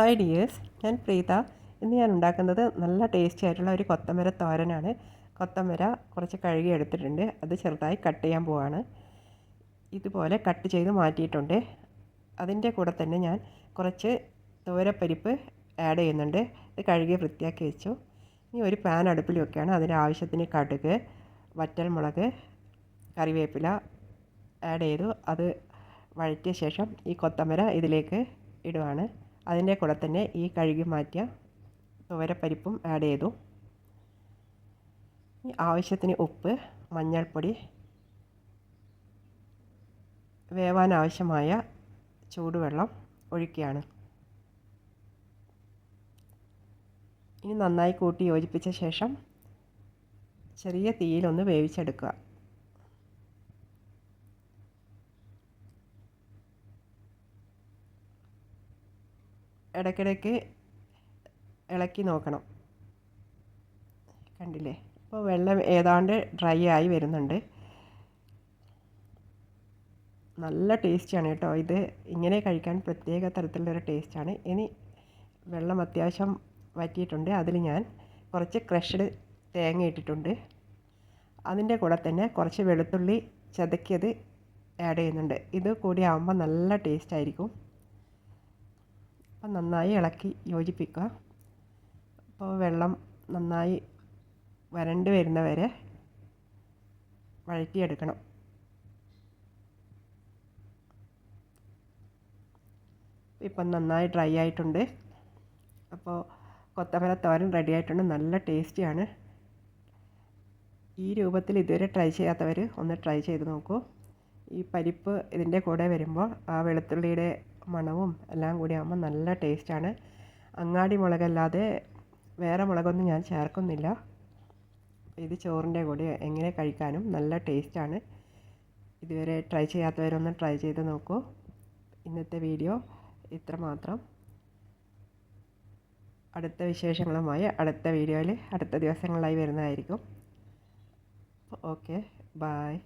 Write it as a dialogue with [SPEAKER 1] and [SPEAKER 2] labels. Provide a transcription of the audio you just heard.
[SPEAKER 1] Hi dears ഞാൻ പ്രീത ഇന്ന് ഞാൻ ഉണ്ടാക്കുന്നത് നല്ല ടേസ്റ്റി ആയിട്ടുള്ള ഒരു കൊത്തമര തോരനാണ്. കൊത്തമര കുറച്ച് കഴുകി എടുത്തിട്ടുണ്ട്. അത് ചെറുതായി കട്ട് ചെയ്യാൻ പോവാണ്. ഇതുപോലെ കട്ട് ചെയ്ത് മാറ്റിയിട്ടുണ്ട്. അതിന്റെ കൂടെ തന്നെ ഞാൻ കുറച്ച് തോരപ്പരിപ്പ് ആഡ് ചെയ്യുന്നുണ്ട്. ഇത് കഴുകി വൃത്തിയാക്കി വെച്ചു. ഇനി ഒരു പാൻ അടുപ്പിൽ വെക്കുകയാണ്. അതിന് ആവശ്യത്തിന് കടുക് വറ്റൽമുളക് കറിവേപ്പില ആഡ് ചെയ്തു. അത് വഴറ്റിയ ശേഷം ഈ കൊത്തമര ഇതിലേക്ക് ഇടുവാണ്. അതിന്റെ കൂടെ തന്നെ ഈ കഴുകി മാറ്റിയ തുവരപ്പരിപ്പും ആഡ് ചെയ്തു. ആവശ്യത്തിന് ഉപ്പ് മഞ്ഞൾപ്പൊടി വേവാൻ ആവശ്യമായ ചൂടുവെള്ളം ഒഴിക്കുകയാണ്. ഇനി നന്നായി കൂട്ടി യോജിപ്പിച്ച ശേഷം ചെറിയ തീയിലൊന്ന് വേവിച്ചെടുക്കുക. ഇടയ്ക്കിടയ്ക്ക് ഇളക്കി നോക്കണം. കണ്ടില്ലേ? അപ്പോൾ വെള്ളം ഏതാണ്ട് ഡ്രൈ ആയി വരുന്നുണ്ട്. നല്ല ടേസ്റ്റിയാണ് കേട്ടോ. ഇത് ഇങ്ങനെ കഴിക്കാൻ പ്രത്യേക തരത്തിലുള്ളൊരു ടേസ്റ്റാണ് ഇനി വെള്ളം അത്യാവശ്യം വറ്റിയിട്ടുണ്ട്. അതിൽ ഞാൻ കുറച്ച് ക്രഷ്ഡ് തേങ്ങ ഇട്ടിട്ടുണ്ട്. അതിന്റെ കൂടെ തന്നെ കുറച്ച് വെളുത്തുള്ളി ചതക്കിയത് ആഡ് ചെയ്യുന്നുണ്ട്. ഇത് കൂടി ആകുമ്പോൾ നല്ല ടേസ്റ്റ് ആയിരിക്കും. അപ്പം നന്നായി ഇളക്കി യോജിപ്പിക്കുക. അപ്പോൾ വെള്ളം നന്നായി വരണ്ട് വരുന്നവരെ വഴറ്റിയെടുക്കണം. ഇപ്പം നന്നായി ഡ്രൈ ആയിട്ടുണ്ട്. അപ്പോൾ കൊത്തമര തോരൻ റെഡി ആയിട്ടുണ്ട്. നല്ല ടേസ്റ്റിയാണ്. ഈ രൂപത്തിൽ ഇതുവരെ ട്രൈ ചെയ്യാത്തവർ ഒന്ന് ട്രൈ ചെയ്ത് നോക്കൂ. ഈ പരിപ്പ് ഇതിന്റെ കൂടെ വരുമ്പോൾ ആ വെളുത്തുള്ളിയുടെ മണവും എല്ലാം കൂടി ആകുമ്പോൾ നല്ല ടേസ്റ്റാണ്. അങ്ങാടി മുളകല്ലാതെ വേറെ മുളകൊന്നും ഞാൻ ചേർക്കുന്നില്ല. ഇത് ചോറിന്റെ കൂടെ എങ്ങനെ കഴിക്കാനും നല്ല ടേസ്റ്റാണ്. ഇതുവരെ ട്രൈ ചെയ്യാത്തവരൊന്ന് ട്രൈ ചെയ്ത് നോക്കൂ. ഇന്നത്തെ വീഡിയോ ഇത്ര മാത്രം അടുത്ത വിശേഷങ്ങളുമായി അടുത്ത വീഡിയോയിൽ അടുത്ത ദിവസങ്ങളിലായി വരുന്നതായിരിക്കും. Okay bye